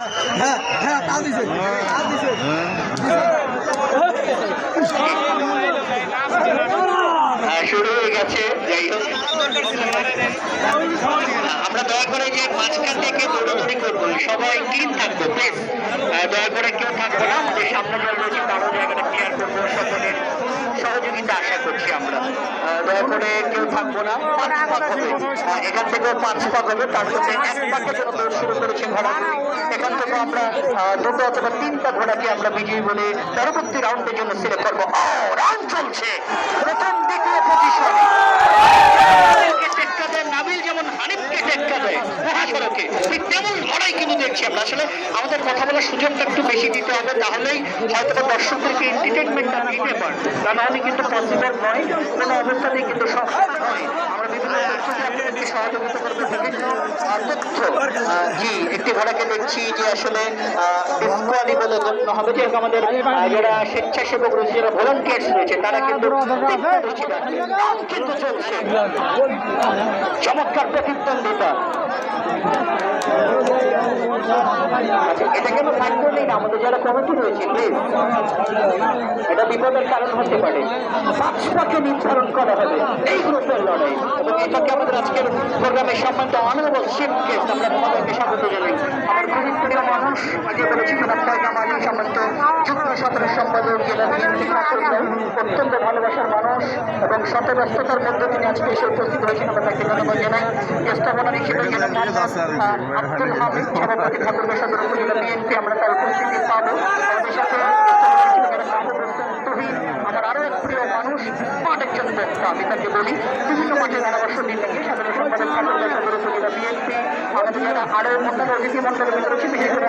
হ্যাঁ হ্যাঁ দিছে। শুরু হয়ে গেছে। যাই হোক আমরা দয়া করে যে মাঝখান থেকে দৌড়াদৌড়ি করব, সবাই ক্লিন থাকব, প্লিজ দয়া করে কেউ থাকব না আমাদের সামনে যারা রয়েছে তারও জায়গাটা ক্লিয়ার করব সকলের সহযোগিতা আশা করছি আমরা আহ, দয়া করে কেউ থাকব না। এখান থেকেও পাঁচ পাক হবে তার সাথে এক শুরু করেছে ঘোড়া এখান থেকে আমরা দুটো অথবা তিনটা ঘোড়াকে আমরা বিজয়ী বলে পরবর্তী রাউন্ডের জন্য সিলেক্ট করব। রাউন্ড চলছে। প্রথম দ্বিতীয় পজিশন টেক্কা দেয় নাবিল যেমন হানিফকে টেক্কা দেয় মহাসড়কে ঠিক তেমন লড়াই কিন্তু দেখছি আমরা আসলে আমাদের কথা বলার সুযোগটা একটু বেশি দিতে হবে তাহলেই হয়তো দর্শকদেরকে এন্টারটেনমেন্টটা দিতে পারে তা নাহলে কিন্তু পসিবল নয় কোনো অবস্থাতেই কিন্তু সম্ভব নয় আমরা বিভিন্ন জি, একটি দেখছি যে আসলে আমাদের স্বেচ্ছাসেবক রয়েছে তারা কিন্তু কিন্তু চলছে। চমৎকার প্রতিদ্বন্দ্বিতা। আচ্ছা, এটা কেন ফাইন করলেই না আমাদের যারা কমিটি রয়েছে প্লিজ বিপদের কারণ হতে পারে। পাঁচ পাকে নির্ধারণ করা হবে। এই গ্রুপের লড়াই। এবং এটাকে আমাদের আজকের প্রোগ্রামের সম্বন্ধে অনারেবল গেস্ট আমরা তোমাদেরকে স্বাগত জানাই। আমার খুবই প্রিয় মানুষ আগে বলেছিলেন আপনার কামালি সম্বন্ধ যুক্ত সতেরো সম্পাদক অত্যন্ত ভালোবাসার মানুষ এবং শত ব্যস্ততার মধ্যে তিনি আজকে এসে উপস্থিত হয়েছেন আমরা তাকে ধন্যবাদ জানাই। স্থাপনা হিসেবে আব্দুল হামিদ সভাপতি ঠাকুরগাঁও সদর উপজেলা বিএনপি আমরা তার উপস্থিতি পাবো। আমাদের সাথে তহিদ, আমার আরও এক প্রিয় মানুষ স্মার্ট বক্তা আমি তাকে বলি বিভিন্ন মাঠে ধারাবর্ষ দিন থেকে সাধারণ সম্পাদক ঠাকুরগাঁও সদর উপজেলা বিএনপি আমাদের যারা আরও অন্যান্য অতিথি মন্ডলের রয়েছে বিশেষ করে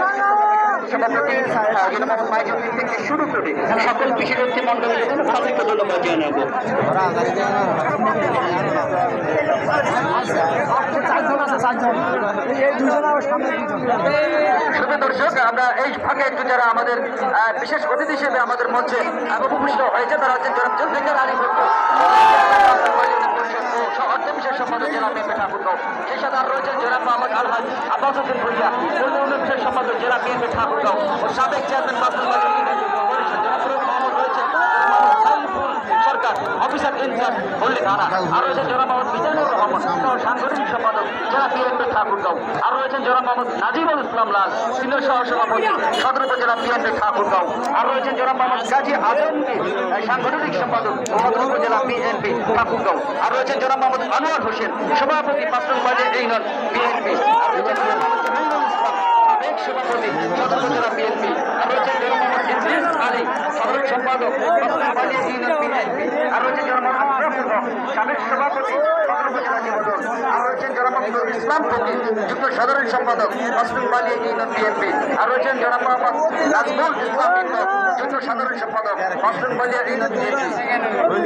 সভাপতি আহ, মাইজুদ্দিন থেকে শুরু করে সকল বিশেষ অতিথি মন্ডলের জন্য তাদেরকে ধন্যবাদ জানাব। চারজন আছে চারজন এই দুজন আমার সামনে দুজন শুধু দর্শক আমরা এই ফাঁকে একটু যারা আমাদের বিশেষ অতিথি হিসেবে আমাদের মঞ্চে উপবিষ্ট হয়েছে তারা হচ্ছে জনাব জুলফিকার আলী ভুট্টো অর্থ বিশেষ সম্পাদক জেলা বিএনপি ঠাকুরগাঁও সেই সাথে আর রয়েছেন জনাব মোহাম্মদ আব্বাস হোসেন ভুইয়া বিশেষ সম্পাদক জেলা বিএনপি ঠাকুরগাঁও ও সাবেক চেয়ারম্যান পরিষদ জনাব ফিরোজ মোহাম্মদ রয়েছেন Mohammad Saiful Sarkar officer in charge বললে ধারা আর রয়েছেন জনাব মোহাম্মদ মিজানুর রহমান সাংগঠনিক সম্পাদক জেলা বিএনপি ঠাকুরগাঁও আর রয়েছেন জনাব মোহাম্মদ নাজিবুল ইসলাম লাল, সিনিয়র সহ সভাপতি সদর উপজেলা বিএনপি ঠাকুরগাঁও আর রয়েছেন জনাব মোহাম্মদ গাজী আজমকে সাংগঠনিক সম্পাদক সদর উপজেলা বিএনপি ঠাকুরগাঁও আর রয়েছেন জনাব মোহাম্মদ আনোয়ার হোসেন, সভাপতি পাঁচজন বাজে এই নন বিএনপি আর রয়েছেন জনাব মোহাম্মদ ইসলাম, সাবেক সভাপতি সদর উপজেলা বিএনপি আর রয়েছেন জনাব মোহাম্মদ ইদ্রিস আলী সাধারণ সম্পাদক পাঁচজন বাজে এই নন বিএনপি আর রয়েছেন জনাব মোহাম্মদ আশরাফুল হক সাবেক সভাপতি সদর উপজেলা যুবদল সাধারণ সম্পাদক মাসরুম বালী ইউনিয়ন বিএনপি আর রয়েছেন জনাব নাজমুল ইসলাম যুগ্ম সাধারণ সম্পাদক মাসরুম বালী ইউনিয়ন বিএনপি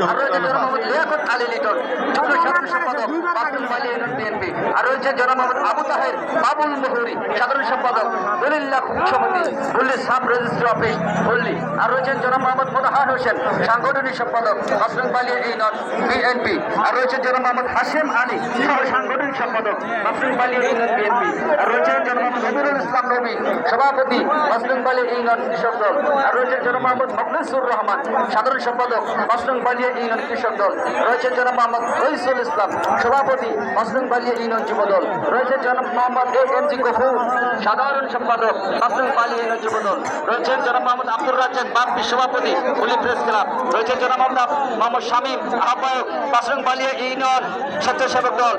আর রয়েছেন জনাব লিয়াকত আলী লিটন সাধারণ সম্পাদক মাসরুম বালী ইউনিয়ন বিএনপি। আর রয়েছেন জনাব মোহাম্মদ আবু তাহের, বাবুল মুহুরি, সাধারণ সম্পাদক, দলিল্লা সমিতি পল্লী সাব রেজিস্ট্রি অফিস পল্লী আর রয়েছেন জনাব মোহাম্মদ হোসেন, সাংগঠনিক সম্পাদক মাসরুম বালী ইউনিয়ন বিএনপি। আর রয়েছেন জনাব হাসিম আলী সাংগঠনিক সম্পাদক মাসরুম বালী ইউনিয়ন বিএনপি। আর রয়েছেন জনাব মোহাম্মদ ইসলাম নবী, সভাপতি মাসরুম বালী ইউনিয়ন কৃষক দল। আর রয়েছেন জনাব মোহাম্মদ মখলিসুর রহমান, সাধারণ সম্পাদক মাসরুম বালিয়া ইউনিয়ন কৃষক দল। রয়েছেন জনাব মোহাম্মদ রইসুল ইসলাম, সভাপতি মাসরুম বালিয়া ইউনিয়ন যুব দল। রয়েছেন জনাব Mohammad A M G Gafur, সাধারণ সম্পাদক মাসরুম বালিয়া ইউনিয়ন যুব দল। রয়েছেন জনাব মোহাম্মদ আব্দুর রাজ্জাক বাপ্পি, সভাপতি, পুলিশ প্রেস ক্লাব। রয়েছেন জনাব মোহাম্মদ মোহাম্মদ শামীম, আহ্বায়ক মাসরুম বালিয়া ইউনিয়ন স্বেচ্ছাসেবক দল।